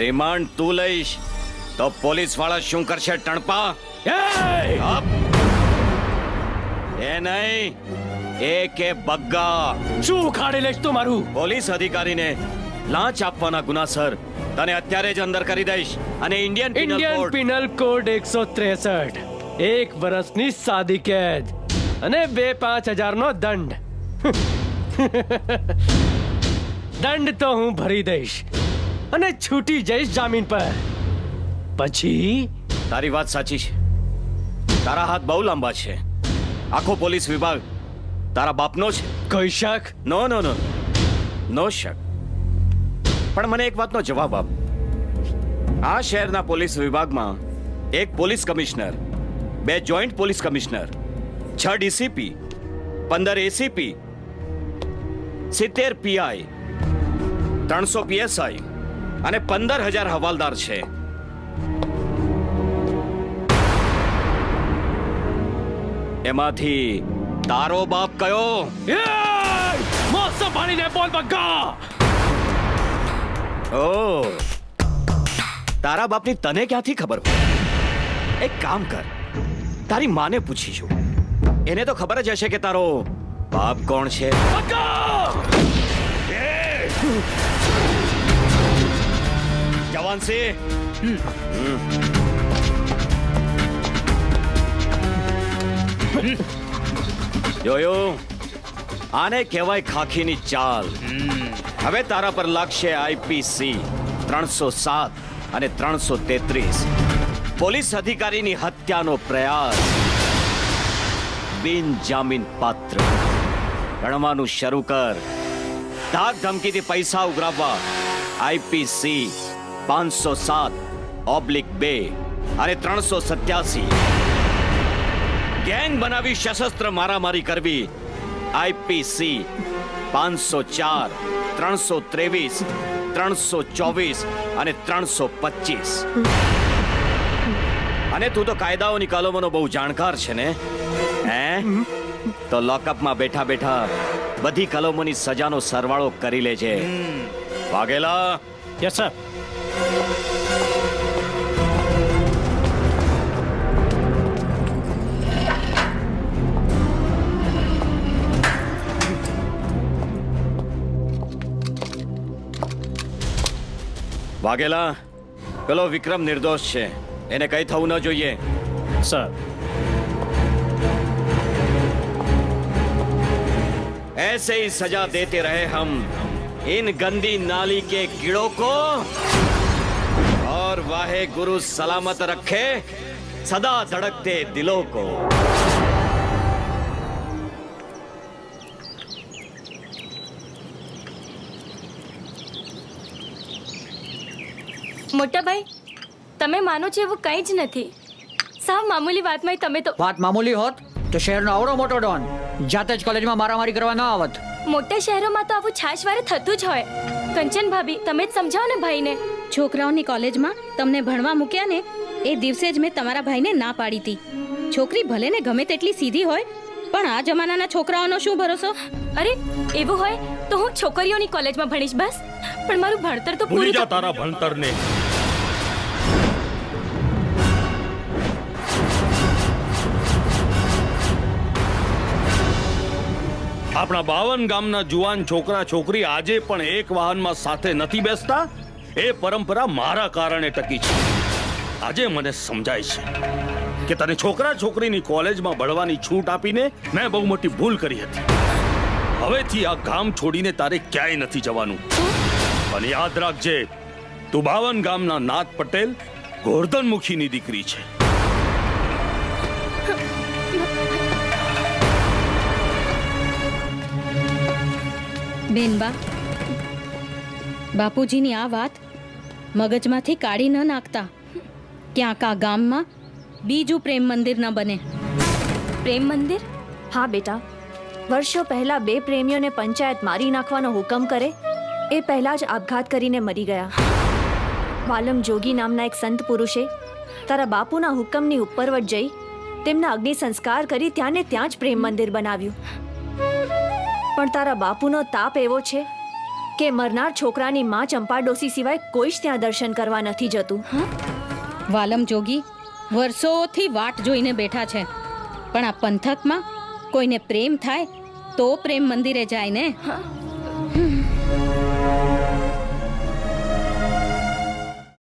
Remand તું લઈશ. તો પોલીસવાળા શું કરશે ટણપા? એ નહીં એ કે બગ્ગા. શું ઉખાડી લઈશ તું મારું? પોલીસ અધિકારીને લાંચ આપવાના ગુનાસર તને અત્યારે જ અંદર કરી દઈશ. અને Indian Indian code penal code એકસો ત્રેસઠ. એક વર્ષની સાદી કેદ અને બે પાંચ હજારનો દંડ. દંડ તો હું ભરી દઈશ. અને છૂટી જઈશ જામીન પર. પછી? તારી વાત સાચી છે. તારા હાથ બહુ લાંબા છે. આખો પોલીસ વિભાગ તારા બાપનો છે. કોઈ શક? નો નો નો. નો શક. પણ મને એક વાતનો જવાબ આપ. આ શહેરના પોલીસ વિભાગમાં એક પોલીસ કમિશનર બે જોઈન્ટ પોલીસ કમિશનર છ ડીસીપી પંદર એસીપી સિત્તેર પીઆઈ ત્રણસો પીએસઆઈ અને પંદર હજાર હવાલદાર છે. એમાંથી તારો બાપ કયો? એ! મોસો પાણીને બોલ બગ્ગા ઓ! તારા બાપની તને ક્યાંથી ખબર હોય? એક કામ કર. તારી માને પૂછીશું એને તો ખબર જ હશે કે તારો બાપ કોણ છે. બગ્ગા જવાનસિંહ જોયું આને કહેવાય ખાખીની ચાલ. હવે તારા પર લાગશે આઈપીસી ત્રણસો સાત અને ત્રણસો તેત્રીસ. પોલીસ અધિકારીની હત્યાનો પ્રયાસ. બિન જામીન પાત્ર. ગણવાનું શરૂ કર. ધાક ધમકીથી પૈસા ઉઘરાવવા. આઈપીસી પાંચસો સાત ઓબ્લિક બે અને ત્રણસો સત્યાસી. ગેંગ બનાવી સશસ્ત્ર મારામારી કરવી. આઈપીસી પાંચસો ચાર ત્રણસો ત્રેવીસ ત્રણસો ચોવીસ અને ત્રણસો પચીસ. અને તું તો કાયદાઓની કલમોનો બહુ જાણકાર છે ને? હે? તો લોકઅપમાં બેઠા બેઠા બધી કલમોની સજાનો સરવાળો કરી લેજે. વાઘેલા? યસ સર વાઘેલા પેલો વિક્રમ નિર્દોષ છે એને કઈ થવું ન જોઈએ સર ऐसे ही सजा देते रहे हम इन गंदी नाली के कीड़ों को और वाहे गुरु सलामत रखे सदा धड़कते दिलों को મોટા ભાઈ તમે માનો છો એવું કંઈ જ નથી સાવ મામૂલી વાતમાં તમે તો વાત મામૂલી હોત તો શહેરનો આવડો મોટો ડોન જાતે જ કોલેજમાં મારામારી કરવા ન આવત મોટા શહેરોમાં તો આવું છાશવારે થતું જ હોય કંચન ભાભી તમે જ સમજાવો ને ભાઈને છોકરાઓની કોલેજમાં તમને ભણવા મૂક્યા ને એ દિવસે જ મેં તમારા ભાઈને ના પાડી હતી છોકરી ભલે ને ગમે તેટલી સીધી હોય પણ આ જમાનાના છોકરાઓનો શું ભરોસો? અરે એવું હોય તો હું છોકરીઓની કોલેજમાં ભણીશ બસ. પણ મારું ભણતર તો ભૂલી જા તારા ભણતરને. આપણા બાવન ગામના જુવાન છોકરા છોકરી આજે પણ એક વાહનમાં સાથે નથી બેસતા? એ પરંપરા મારા કારણે ટકી છે. આજે મને સમજાય છે કે તને છોકરા છોકરીની કોલેજમાં ભણવાની છૂટ આપીને મેં બહુ મોટી ભૂલ કરી હતી. હવેથી આ ગામ છોડીને તારે ક્યાંય નથી જવાનું. અને યાદ રાખજે તું ગામના નાથ પટેલ ગોર્ધનમુખીની દીકરી છે. બેનબા બાપુજીની આ વાત મગજમાંથી કાઢી ન નાખતા. ક્યાંક આ ગામમાં બીજું પ્રેમ મંદિર ન બને. પ્રેમ મંદિર? હા, બેટા. વર્ષો પહેલા બે પ્રેમીઓને પંચાયત મારી નાખવાનો હુકમ કરે, એ પહેલા જ આપઘાત કરીને મરી ગયા. વાલમ જોગી નામના એક સંત પુરુષે તારા બાપુના હુકમની ઉપરવટ જઈ તેમના અગ્નિ સંસ્કાર કરી ત્યાં ને ત્યાં જ પ્રેમ મંદિર બનાવ્યું. પણ તારા બાપુનો તાપ એવો છે કે મરનાર છોકરાની માં ચંપા ડોસી સિવાય કોઈ જ ત્યાં દર્શન કરવા નથી જતું? વાલમ જોગી વર્ષોથી વાટ જોઈને બેઠા છે. પણ આ પંથકમાં કોઈને પ્રેમ થાય તો પ્રેમ મંદિરે જાય ને?